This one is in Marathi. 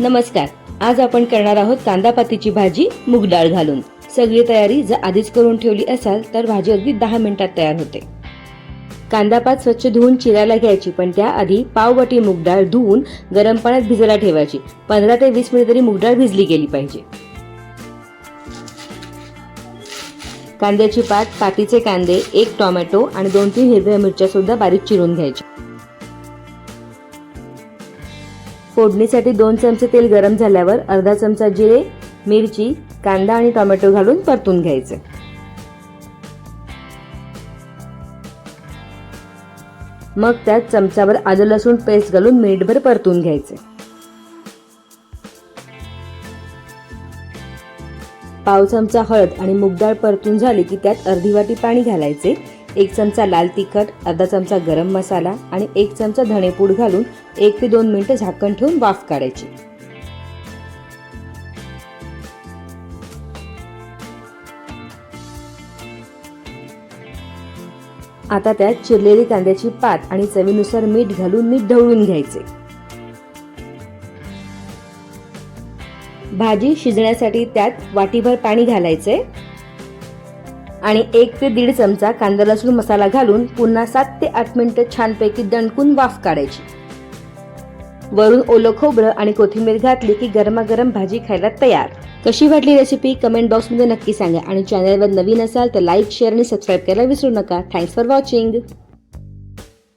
नमस्कार. आज आपण करणार आहोत कांदापातीची भाजी मूग डाळ घालून. सगळी तयारी जर आधीच करून ठेवली असाल तर भाजी अगदी दहा मिनिटात तयार होते. कांदापात स्वच्छ धुवून चिरायला घ्यायची पण त्याआधी पावबटी मूग डाळ धुवून गरम पाण्यात भिजायला ठेवायची. पंधरा ते वीस मिनिट तरी मूग डाळ भिजली गेली पाहिजे. कांद्याची पात पातीचे कांदे एक टोमॅटो आणि दोन तीन हिरव्या मिरच्या सुद्धा बारीक चिरून घ्यायच्या. फोडणीसाठी दोन चमचे तेल गरम झाल्यावर अर्धा चमचा जिरे मिरची कांदा आणि टोमॅटो घालून परतून घ्यायचे. मग त्यात चमचावर आलं लसूण पेस्ट घालून मिनिटभर परतून घ्यायचे. पाव चमचा हळद आणि मूग डाळ परतून झाली की त्यात अर्धी वाटी पाणी घालायचे. एक चमचा लाल तिखट अर्धा चमचा गरम मसाला आणि एक चमचा धणेपूड घालून एक ते दोन मिनिटं झाकण ठेवून वाफ काढायची. आता त्यात चिरलेली कांद्याची पात आणि चवीनुसार मीठ घालून मीठ ढवळून घ्यायचे. भाजी शिजण्यासाठी त्यात वाटीभर पाणी घालायचे आणि एक ते दीड चमचा कांदा लसूण मसाला घालून पुन्हा सात ते आठ मिनिटं छानपैकी दणकून वाफ काढायची. वरून ओलं खोबरं आणि कोथिंबीर घातली की गरमागरम भाजी खायला तयार. कशी वाटली रेसिपी कमेंट बॉक्समध्ये नक्की सांगा. आणि चॅनलवर नवीन असाल तर लाईक शेअर आणि सबस्क्राईब करायला विसरू नका. Thanks for watching